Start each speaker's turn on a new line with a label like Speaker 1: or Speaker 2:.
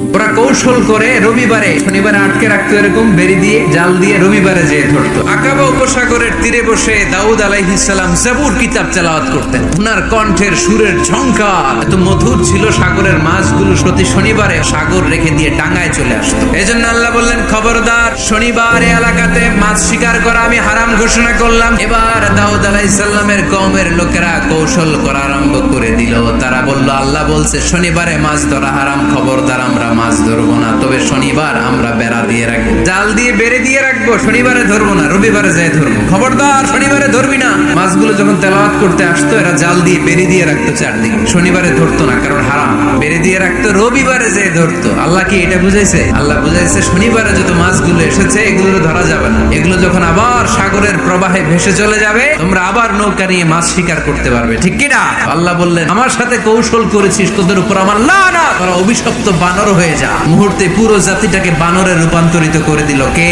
Speaker 1: you. ওরা কৌশল করে রবিবারে, শনিবারে আটকে রাখতো এরকম, বেরি দিয়ে, জাল দিয়ে রবিবারে যেয়ে ধরতো। আকাবা উপসাগরের তীরে বসে দাউদ আলাইহিসসালাম জাবুর কিতাব তেলাওয়াত করতেন। উনার কণ্ঠের সুরের ঝংকার। এত মধুর ছিল সাগরের মাছগুলো প্রতি শনিবারে সাগর রেখে দিয়ে টাঙ্গায় চলে আসতো। এজন্য আল্লাহ বললেন, খবরদার, শনিবার এলাকাতে মাছ শিকার করা আমি হারাম ঘোষণা করলাম। এবার দাউদ আলাইসাল্লামের কমের লোকেরা কৌশল করা আরম্ভ করে দিল। তারা বলল, আল্লাহ বলছে, শনিবারে মাছ ধরা হারাম, খবরদার, আমরা মাছ ধরবো না, তবে শনিবার আমরা বেড়া দিয়ে রাখব। জাল দিয়ে বেড়ে দিয়ে রাখব, শনিবারে ধরবো না, রবিবারে যাই ধরবো। খবরদার, শনিবারে ধরবি না। মাছগুলো যখন তেলাওয়াত করতে আসতো, এরা জাল দিয়ে বেড়ে দিয়ে রাখতো চারদিকে। শনিবারে ধরতো না, কারণ হারাম। রাখতো রবিবারে যে ধরতো, আল্লাহ কি এটা বুঝাইছে? আল্লাহ বুঝাইছে, শনিবারে যত মাছগুলো এসেছে, এগুলো ধরা যাবে না। এগুলো যখন আবার সাগরের প্রবাহে ভেসে চলে যাবে, তোমরা আবার নৌকা নিয়ে মাছ শিকার করতে পারবে, ঠিক কিনা? আল্লাহ বললেন, আমার সাথে কৌশল করেছিস, তোদের উপর আমার না না তোরা অভিশপ্ত বানর হয়ে যা। মুহূর্তে পুরো জাতিটাকে বানরে রূপান্তরিত করে দিল। কে?